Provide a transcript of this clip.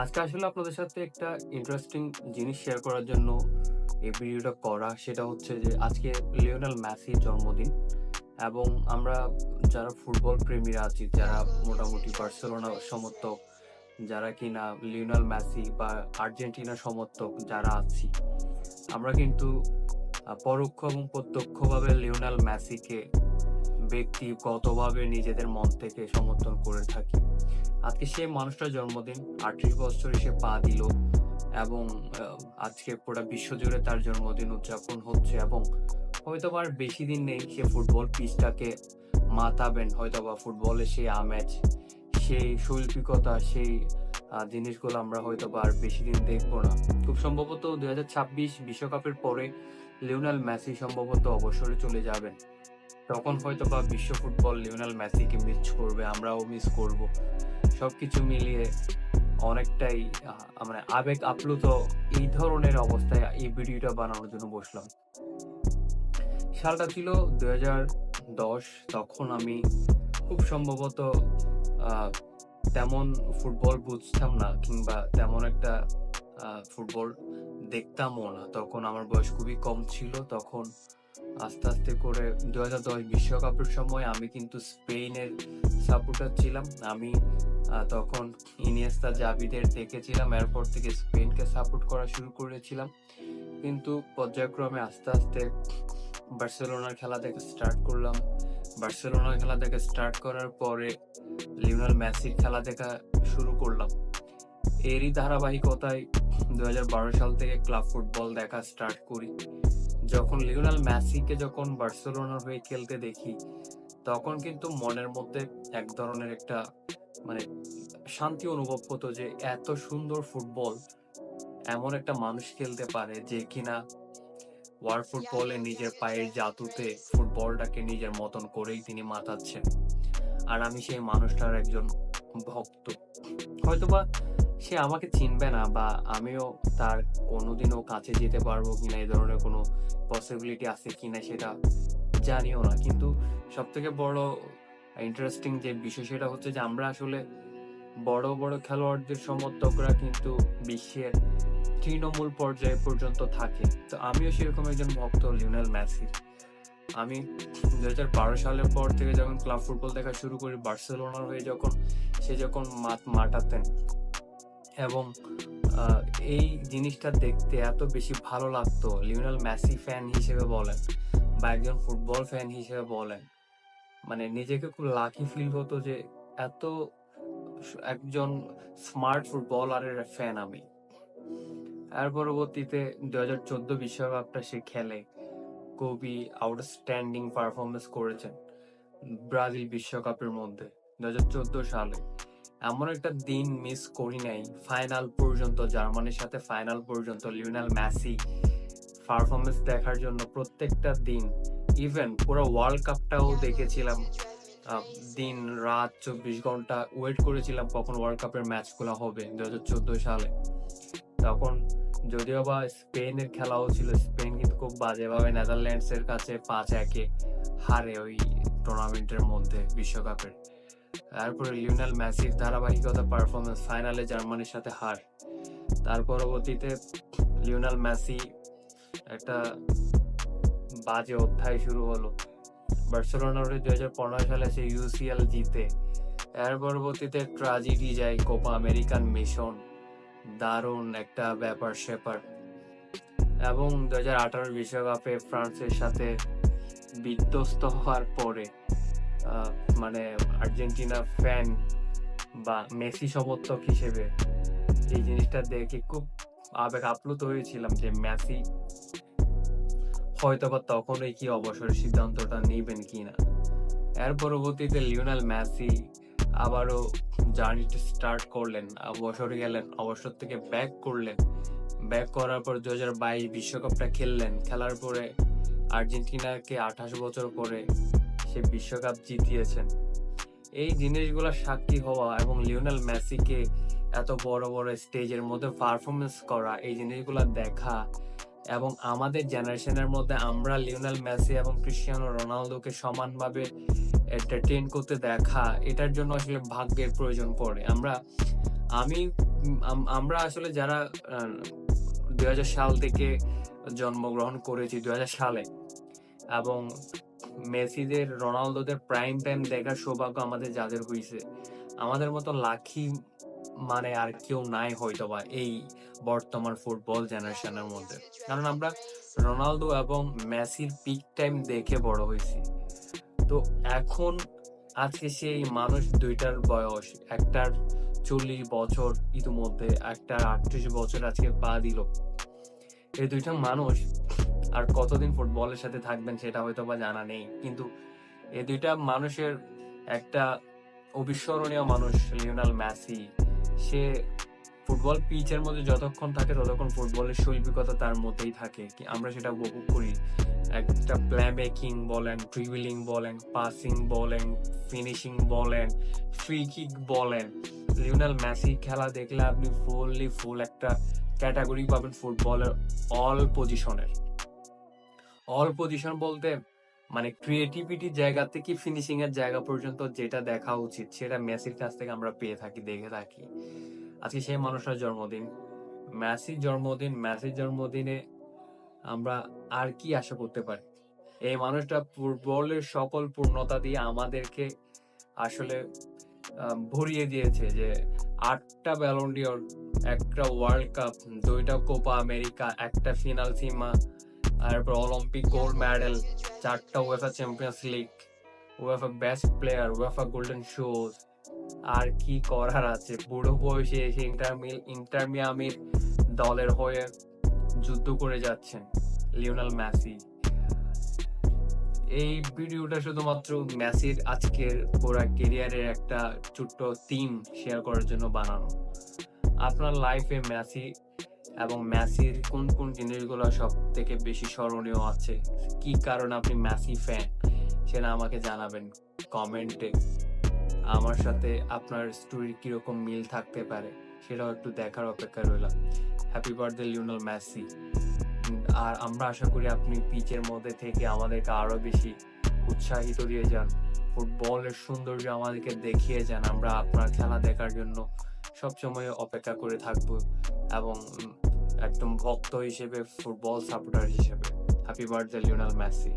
আজকে আসলে আপনাদের সাথে একটা ইন্টারেস্টিং জিনিস শেয়ার করার জন্য এই ভিডিওটা করা। সেটা হচ্ছে যে, আজকে লিওনেল মেসির জন্মদিন এবং আমরা যারা ফুটবল প্রেমীরা আছি, যারা মোটামুটি বার্সেলোনা সমর্থক, যারা কিনা লিওনাল মেসি বা আর্জেন্টিনা সমর্থক যারা আছি, আমরা কিন্তু পরোক্ষ এবং প্রত্যক্ষভাবে লিওনেল মেসিকে ব্যক্তিগতভাবে নিজেদের মন থেকে সমর্থন করে থাকি। আজকে সে মানুষটার জন্মদিন। আটত্রিশ বছরে সে পা দিল এবং আজকে পুরো বিশ্বজুড়ে তার জন্মদিন উদযাপন হচ্ছে এবং হয়তো আর বেশি দিন নেই সে ফুটবল পিচটাকে মাতাবেন। হয়তো বা ফুটবলের সেই আমেজ, সেই শৈল্পিকতা, সেই জিনিসগুলো আমরা হয়তো বা আর বেশি দিন দেখব না। খুব সম্ভবত দুই বিশ্বকাপের পরে লিওনাল মেসি সম্ভবত অবসরে চলে যাবেন। তখন হয়তো বা বিশ্ব ফুটবল লিওনাল মেসিকে মিস করবে, আমরাও মিস করব। সবকিছু মিলিয়ে অনেকটাই মানে আবেগ আপ্লুত এই ধরনের অবস্থায় এই ভিডিওটা বানানোর জন্য বসলাম। সালটা ছিল হাজার দশ, তখন আমি খুব সম্ভবত তেমন ফুটবল বুঝতাম না কিংবা তেমন একটা ফুটবল দেখতামও না। তখন আমার বয়স খুবই কম ছিল, তখন আস্তে আস্তে করে দু হাজার দশ বিশ্বকাপের সময় আমি কিন্তু স্পেনের সাপোর্টার ছিলাম। আমি তখন ইনিয়েস্তা, জাভিদের দেখেছিলাম। এরপর থেকে স্পেনকে সাপোর্ট করা শুরু করেছিলাম। কিন্তু পর্যায়ক্রমে আস্তে আস্তে বার্সেলোনার খেলা দেখা স্টার্ট করলাম। বার্সেলোনার খেলা দেখা স্টার্ট করার পরে লিওনাল মেসির খেলা দেখা শুরু করলাম। এরই ধারাবাহিকতায় দু হাজার বারো সাল থেকে ক্লাব ফুটবল দেখা স্টার্ট করি। যখন লিওনাল মেসিকে যখন বার্সেলোনার হয়ে খেলতে দেখি, তখন কিন্তু মনের মধ্যে এক ধরনের একটা মানে শান্তি অনুভব হতো যে এত সুন্দর ফুটবল, এমন একটা মানুষ খেলতে পারে যে কিনা ওয়ার্ল্ড ফুটবলে নিজের পায়ের জাতুতে ফুটবলটাকে নিজের মতন করেই তিনি মাতাচ্ছেন। আর আমি সেই মানুষটার একজন ভক্ত। হয়তোবা সে আমাকে চিনবে না বা আমিও তার কোনোদিনও কাছে যেতে পারব কিনা, এই ধরনের কোনো পসিবিলিটি আছে কিনা সেটা জানিও না। কিন্তু সব থেকে বড় ইন্টারেস্টিং যে বিষয় সেটা হচ্ছে যে আমরা আসলে বড় বড় খেলোয়াড়দের সমর্থকরা কিন্তু বিশ্বের তৃণমূল পর্যায়ে পর্যন্ত থাকে। তো আমিও সেরকম একজন ভক্ত, লিওনেল মেসি। আমি দু হাজার বারো সালের পর থেকে যখন ক্লাব ফুটবল দেখা শুরু করি, বার্সেলোনার হয়ে যখন সে যখন মাঠ মাটাতেন এবং এই জিনিসটা দেখতে এত বেশি ভালো লাগতো। লিওনেল মেসি ফ্যান হিসেবে বলেন বা একজন ফুটবল ফ্যান হিসেবে বলেন। মানে নিজেকে খুব লাকি ফিল হতো যে এত একজন স্মার্ট ফুটবলারের ফ্যান আমি। এর পরবর্তীতে দু হাজার চোদ্দ বিশ্বকাপটা সে খেলে। খুবই আউটস্ট্যান্ডিং পারফরমেন্স করেছেন ব্রাজিল বিশ্বকাপের মধ্যে দু হাজার চোদ্দ সালে। এমন একটা দিন মিস করি নাই। ফাইনাল পর্যন্ত, জার্মানির সাথে ফাইনাল পর্যন্ত লিওনেল মেসি পারফরমেন্স দেখার জন্য প্রত্যেকটা দিন ইভেন পুরো ওয়ার্ল্ড কাপটাও দেখেছিলাম দিন, রাত, চব্বিশ ঘণ্টা ওয়েট করেছিলাম কখন ওয়ার্ল্ড কাপের ম্যাচগুলো হবে দু হাজার চোদ্দ সালে। তখন যদিও বা স্পেনের খেলাও ছিল, স্পেন কিন্তু খুব বাজেভাবে নেদারল্যান্ডসের কাছে পাঁচ একে হারে ওই টুর্নামেন্টের মধ্যে বিশ্বকাপের। তারপরে লিওনেল মেসির ধারাবাহিকতা পারফরমেন্স ফাইনালে জার্মানির সাথে হার। তার পরবর্তীতে লিওনেল ম্যাসি একটা বাজে অধ্যায় শুরু হলো। বার্সেলোনার দুই হাজার পনেরো সালে সে ইউসিএল জিতে। এর পরবর্তীতে ট্রাজেডি যায় কোপা আমেরিকান মিশন দারুণ একটা ব্যাপার স্যাপার। এবং দু হাজার আঠারো বিশ্বকাপে ফ্রান্সের সাথে বিধ্বস্ত হওয়ার পরে মানে আর্জেন্টিনা ফ্যান বা মেসি সমর্থক হিসেবে এই জিনিসটা দেখে খুব আবেগ আপ্লুত হয়েছিলাম যে মেসি হয়তো বা তখনই কি অবসরের সিদ্ধান্তটা নেবেন কিনা। এর পরবর্তীতে লিওনাল মেসি আবারও জার্নিটা স্টার্ট করলেন, অবসরে গেলেন, অবসর থেকে ব্যাক করলেন। ব্যাক করার পর দু হাজার বিশ্বকাপটা খেললেন। খেলার পরে আর্জেন্টিনাকে আঠাশ বছর পরে সে বিশ্বকাপ জিতিয়েছেন। এই জিনিসগুলো সাক্ষী হওয়া এবং লিওনেল মেসিকে এত বড় বড় স্টেজের মধ্যে পারফরমেন্স করা, এই জিনিসগুলো দেখা এবং আমাদের জেনারেশনের মধ্যে আমরা লিওনেল মেসি এবং ক্রিশ্চিয়ানো রোনালদোকে সমানভাবে এন্টারটেইন করতে দেখা, এটার জন্য আসলে ভাগ্যের প্রয়োজন পড়ে। আমরা, আমি, আম- আমরা আসলে যারা দুই হাজার সাল থেকে জন্মগ্রহণ করেছি দুই হাজার সালে এবং মেসিদের, রোনালদোদের প্রাইম টাইম দেখার সৌভাগ্য আমাদের যাদের হয়েছে আমাদের মতো লাখি মানে আর কেউ নাই হয়তো বা এই বর্তমান ফুটবল জেনারেশনের মধ্যে। কারণ আমরা রোনালদো এবং মেসির পিক টাইম দেখে বড় হয়েছি। তো এখন আজকে সেই মানুষ দুইটার বয়স, একটার চল্লিশ বছর ইতিমধ্যে, একটার আটত্রিশ বছর আজকে পা দিল এই দুইটা মানুষ আর কতদিন ফুটবলের সাথে থাকবেন সেটা হয়তো বা জানা নেই। কিন্তু এ দুইটা মানুষের একটা অবিস্মরণীয় মানুষ, লিওনাল মেসি, সে ফুটবল পিচের মধ্যে যতক্ষণ থাকে ততক্ষণ ফুটবলের শৈল্পিকতা তার মধ্যেই থাকে। আমরা সেটা উপভোগ করি। একটা প্লে মেকিং বলেন ড্রিবলিং বলেন পাসিং বলেন ফিনিশিং বলেন ফ্রি কিক বলেন। লিওনাল মেসি খেলা দেখলে আপনি ফুললি ফুল একটা ক্যাটাগরি পাবেন ফুটবলের অল পজিশনের অল পজিশন বলতে মানে ক্রিয়েটিভিটি জায়গা থেকে ফিনিশিং এর জায়গা পর্যন্ত যেটা দেখা উচিত, সেটা মেসির কাছ থেকে আমরা পেয়ে থাকি, দেখে থাকি। আজকে সেই মানুষটার জন্মদিন। মেসির জন্মদিন, মেসির জন্মদিনে আমরা আর কি আশা করতে পারি? এই মানুষটা ফুটবলের সকল পূর্ণতা দিয়ে আমাদেরকে আসলে ভরিয়ে দিয়েছে যে আটটা ব্যালন্ডিয়র একটা ওয়ার্ল্ড কাপ দুইটা কোপা আমেরিকা একটা ফিনাল সীমা তারপর অলিম্পিক গোল্ড মেডেল চারটা UEFA Champions League UEFA best player UEFA golden shoes আর কি করার আছে? বুড়ো বয়সে এসে ইন্টার ইন্টার মিয়ামির দলের হয়ে যুদ্ধ করে যাচ্ছেন লিওনাল মেসি। এই ভিডিওটা শুধুমাত্র মেসির আজকের পুরা কেরিয়ারের একটা ছোট্ট থিম শেয়ার করার জন্য বানানো। আপনার লাইফে মেসি এবং মেসির কোন কোন জিনিসগুলো সব থেকে বেশি স্মরণীয় আছে? কি কারণে আপনি মেসি ফ্যান সেটা আমাকে জানাবেন কমেন্টে। আমার সাথে আপনার স্টোরি কীরকম মিল থাকতে পারে, সেটাও একটু দেখার অপেক্ষা রইলাম। হ্যাপি বার্থডে লিওনাল মেসি আর আমরা আশা করি আপনি পিচের মধ্যে থেকে আমাদেরকে আরও বেশি উৎসাহিত দিয়ে যান। ফুটবলের সৌন্দর্য আমাদেরকে দেখিয়ে যান। আমরা আপনার খেলা দেখার জন্য সবসময় অপেক্ষা করে থাকব এবং একদম ভক্ত হিসেবে ফুটবল সাপোর্টার হিসেবে। Happy birthday Lionel Messi